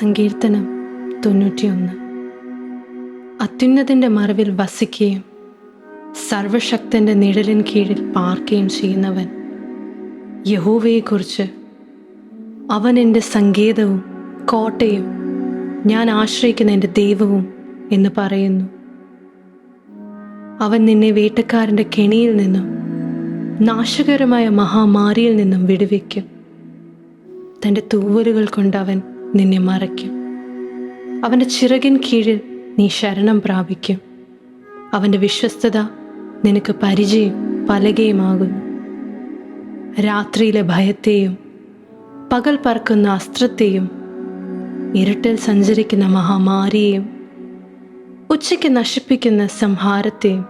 സങ്കീർത്തനം തൊണ്ണൂറ്റിയൊന്ന്. അത്യുന്നതിന്റെ മറവിൽ വസിക്കുകയും സർവശക്തന്റെ നിഴലിൻ കീഴിൽ പാർക്കുകയും ചെയ്യുന്നവൻ യഹോവയെക്കുറിച്ച് അവൻ എന്റെ സങ്കേതവും കോട്ടയും ഞാൻ ആശ്രയിക്കുന്ന എന്റെ ദൈവവും എന്ന് പറയുന്നു. അവൻ നിന്നെ വേട്ടക്കാരന്റെ കെണിയിൽ നിന്നും നാശകരമായ മഹാമാരിയിൽ നിന്നും വിടുവിക്കും. തന്റെ തൂവലുകൾ കൊണ്ട് അവൻ നിന്നെ മറയ്ക്കും. അവന്റെ ചിറകിൻ കീഴിൽ നീ ശരണം പ്രാപിക്കും. അവന്റെ വിശ്വസ്തത നിനക്ക് പരിചയം പലകയുമാകുന്നു. രാത്രിയിലെ ഭയത്തെയും പകൽ പറക്കുന്ന അസ്ത്രത്തെയും ഇരുട്ടിൽ സഞ്ചരിക്കുന്ന മഹാമാരിയെയും ഉച്ചയ്ക്ക് നശിപ്പിക്കുന്ന സംഹാരത്തെയും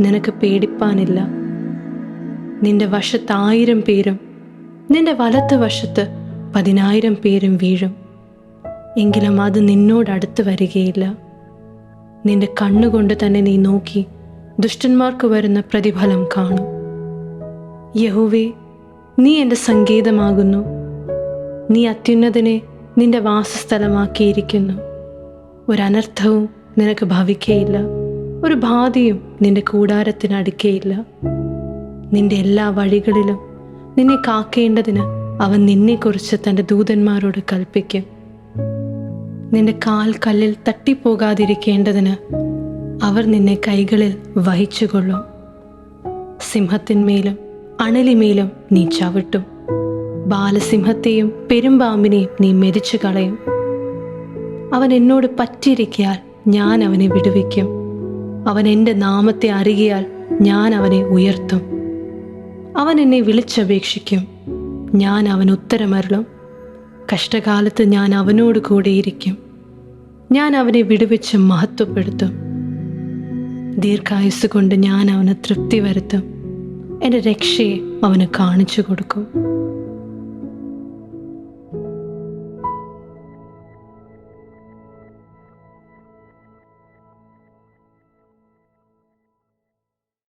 നിനക്ക് പേടിപ്പാനില്ല. നിന്റെ വശത്ത് ആയിരം പേരും നിന്റെ വലത്ത് വശത്ത് പതിനായിരം പേരും വീഴും. എങ്കിലും അത് നിന്നോടടുത്ത് വരികയില്ല. നിന്റെ കണ്ണുകൊണ്ട് തന്നെ നീ നോക്കി ദുഷ്ടന്മാർക്ക് വരുന്ന പ്രതിഫലം കാണും. യഹോവേ നീ എന്റെ സങ്കേതമാകുന്നു. നീ അത്യുന്നതിനെ നിന്റെ വാസസ്ഥലമാക്കിയിരിക്കുന്നു. ഒരനർത്ഥവും നിനക്ക് ഭവിക്കയില്ല. ഒരു ബാധയും നിന്റെ കൂടാരത്തിന് അടുക്കയില്ല. നിന്റെ എല്ലാ വഴികളിലും നിന്നെ കാക്കേണ്ടതിന് അവൻ നിന്നെക്കുറിച്ച് തന്റെ ദൂതന്മാരോട് കൽപ്പിക്കും. നിന്റെ കാൽ കല്ലിൽ തട്ടിപ്പോകാതിരിക്കേണ്ടതിന് അവർ നിന്നെ കൈകളിൽ വഹിച്ചുകൊള്ളും. സിംഹത്തിന്മേലും അണലിമേലും നീ ചവിട്ടും. ബാലസിംഹത്തെയും പെരുമ്പാമ്പിനെയും നീ മെതിച്ചു കളയും അവൻ എന്നോട് പറ്റിയിരിക്കിയാൽ ഞാൻ അവനെ വിടുവിക്കും. അവൻ എന്റെ നാമത്തെ അറിയിയാൽ ഞാൻ അവനെ ഉയർത്തും. അവൻ എന്നെ വിളിച്ചപേക്ഷിക്കും. ഞാൻ അവൻ ഉത്തരമരുളും കഷ്ടകാലത്ത് ഞാൻ അവനോട് കൂടെയിരിക്കും ഞാൻ അവനെ വിടുവെച്ച് മഹത്വപ്പെടുത്തും. ദീർഘായുസ് കൊണ്ട് ഞാൻ അവന് തൃപ്തി വരുത്തും എന്റെ രക്ഷയെ അവന് കാണിച്ചു കൊടുക്കും